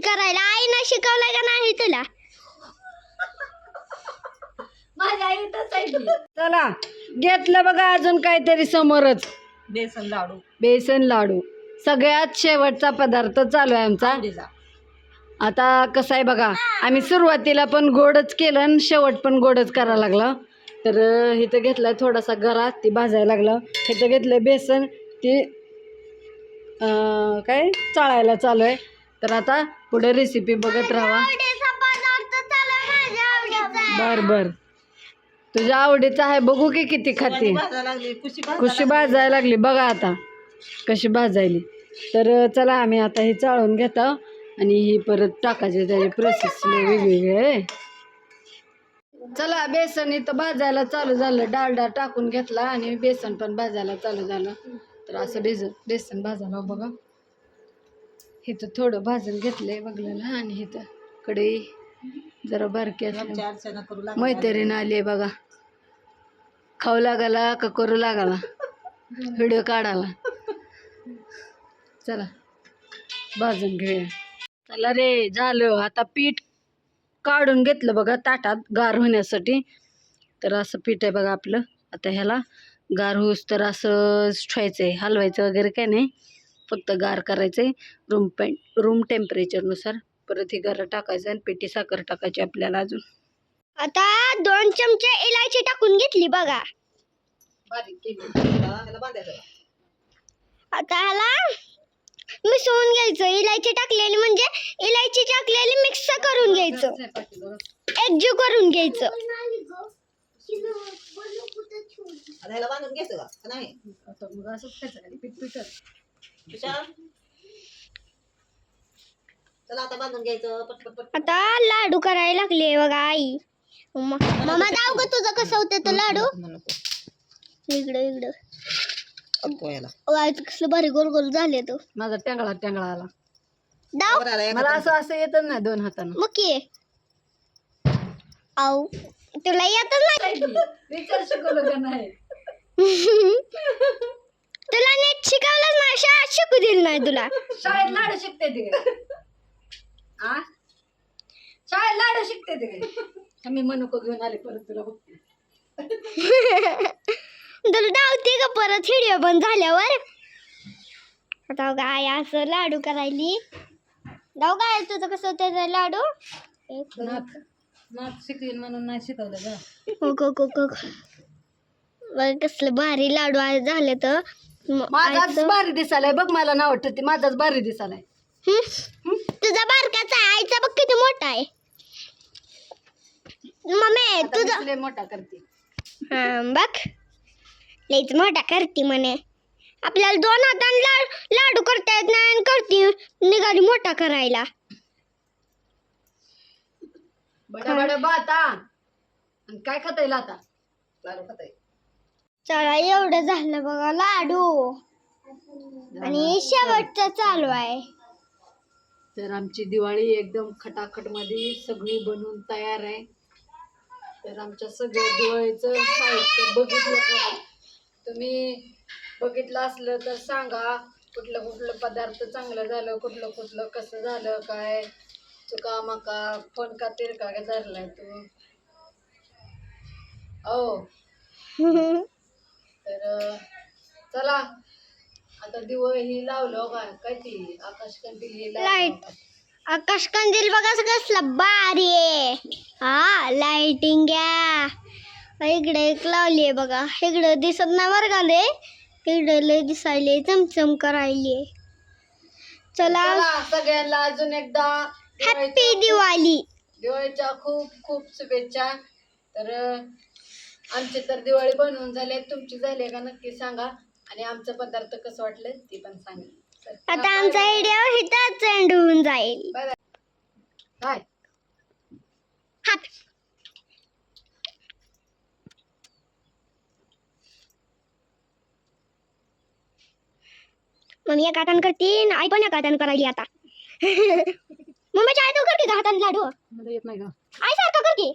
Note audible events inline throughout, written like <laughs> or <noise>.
करायला? आईनं शिकवलंय का नाही तुला? माझ्या आई तसं आहे. की. चला घेतलं बघा अजून काहीतरी समोरच. बेसन लाडू. बेसन लाडू. सगळ्यात शेवटचा पदार्थ चालू आहे आमचा. आवडीचा. आता कसं आहे बघा आम्ही सुरुवातीला पण गोडच केलं आणि शेवट पण गोडच करायला लागला. तर अं, इथं घेतलाय थोडासा गरा ती भाजायला लागलं. इथं घेतलं बेसन ती अं, काय चाळायला चालू आहे. तर आता पुढे रेसिपी बघत राहा. बर बर. तुझ्या आवडीचं आहे बघू की किती खाते. भाजायला लागली कुशी भाजायला लागली. बघा आता कशी भाजायली. तर चला आम्ही आता ही चाळून घेतो आणि ही परत टाकायची त्याची प्रोसेस वेगवेगळी आहे. चला बेसन इथं भाजायला चालू झालं. डालडा टाकून घेतला आणि बेसन पण भाजायला चालू झालं. तर असं बेसन बेसन भाजायला बघा. इथं थोडं भाजून घेतलंय बघलेलं आणि इथं कढई जरा बारकी असल्या. मैत्रीण आली आहे बघा. खाऊ लागाला का करू लागाला व्हिडिओ काढाला चला भाजून घेऊया. चला रे झालं. आता पीठ काढून घेतलं बघा ताटात गार होण्यासाठी. तर असं पीठ आहे बघा आपलं. आता ह्याला गार होऊस तर असं ठेवायचं आहे हलवायचं वगैरे काय नाही. फक्त गार करायचं आहे रूम पें रूम टेम्परेचरनुसार परत ही गार टाकायचं आणि पिठी साखर टाकायची आपल्याला अजून. आता दोन चमचे इलायची टाकून घेतली बघा. बारीक केली त्याला बांधायचं. आता ह्याला मिसळून घ्यायचं. इलायची टाकलेली म्हणजे इलायची टाकलेली मिक्स करून घ्यायचं. एकजीव करून घ्यायचं. आता ह्याला बांधून घ्यायचं का? नाही? आता मग असंच खायचं आणि पीठ पिठच चला आता बांधून घ्यायचं पटपट पट आता लाडू करायला लागले बघा आई. मम्मा मम्मा दाव ग तुझं कसं होतं तो लाडू? इकडं इकडं. कसलं भारी गोल गोल झाले तो. माझा टँगळा टँगळा आला. दाव बरं आला, मला असं असं येतच नाही दोन हातानं. मग आऊ तुला येतच नाही. <laughs> विचार शिकवलं का नाही? <laughs> तुला नीट शिकवलंच नाही शाळेत शिकू दिलं नाही तुला. शाळेत लाडू शिकते ते. आ? शाळेत लाडू शिकते ते. मी मनुको घेऊन आले परत तुला बघते. तुला धावते का परत? व्हिडिओ बंद झाल्यावर. आता काय असं लाडू करायली. दाव काय तुझं कसं होतं ते लाडू? एक. शिकवीन म्हणून नाही शिकवलं का हो. बघ कसलं भारी लाडू आहे झाले तर. म- माझाच आईचं- भारी दिसालाय बघ मला नाव वाटतं ते माझाच भारी दिसालाय हं? तुझा बारकाचा आहे आईचा बघ किती मोठा आहे. मम्मी आता तुझा लय मोठा करते. हा बघ. लईच मोठा करते म्हणे. आपल्याला दोन हाताने लाड लाडू करता येत नाही आणि करते निघाली मोठा करायला. बडा बडा बाता आणि काय खाता येईल आता? लाडू खाताय. चला एवढं झालं बघा लाडू. आणि शेवटचं चालू आहे. तर आमची दिवाळी एकदम खटाखटमध्ये सगळी बनवून तयार आहे. तर आमच्या सगळ्या दिवाळीचं साहित्य बघितलं का? तुम्ही बघितलं असलं तर सांगा कुठलं कुठलं पदार्थ चांगलं झालं कुठलं कुठलं कसं झालं काय? चुका मका फोन का तिरका का? धरलाय तू. ओ <laughs> तर चला. आता दिवाळी लावलं काय काय ती? आकाश कंदील Light. आकाश कंदील बघा कसला भारी आहे. हा लाइटिंग घ्या. इकडे एक लावली आहे बघा. इकडे दिसत नाही बरं का लय? इकडे लय दिसायले चमचम करायले. चला. सगळ्यांना अजून एकदा हॅप्पी दिवाळी. दिवाळीच्या खूप खूप शुभेच्छा. तर आमची तर दिवाळी बनवून झाली आहे. तुमची झाली आहे का नक्की सांगा. आणि आमचं पदार्थ कसं वाटलं ते पण सांगा. तर, आता आमचा व्हिडिओ इथंच एंड होऊन जाईल. बाय बाय बाय हात. मम्मी एका हाताने करते आणि आई पण एका हाताने करायली आता. <laughs> मम्मी चाय तू करते का हाताने लाडू. मला येत नाही का आई सारखं करते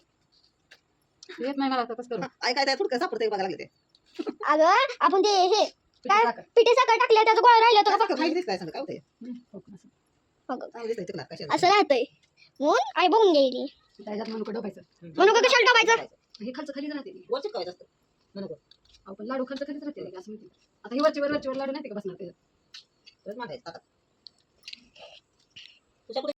येत नाही मला आता कसं करू आई काय काय थोडं सापडतंय बघायला लागले ते. अगं आपण ते हे काय साखर. पिठी साखर टाकले त्याचं गोळा राहिलं खायची काय सांग काय होतंय? हं, का असं. बघा चांगलं दिसतंय चिकनात, कशाला? असं राहतंय. म्हणून आई बघून घ्यायली त्याच्यात म्हणून डोबायचं. म्हणून का कशाला टाकायचं हे खालचं खाली राहते वर चिकटवायचं असतं. म्हणून वर. आपण लाडू खालचं खालीच राहते असं म्हणते आता ही वरची वर वरची वर लाडू नाही का बसणार त्याच्यात? परत. तुझ्या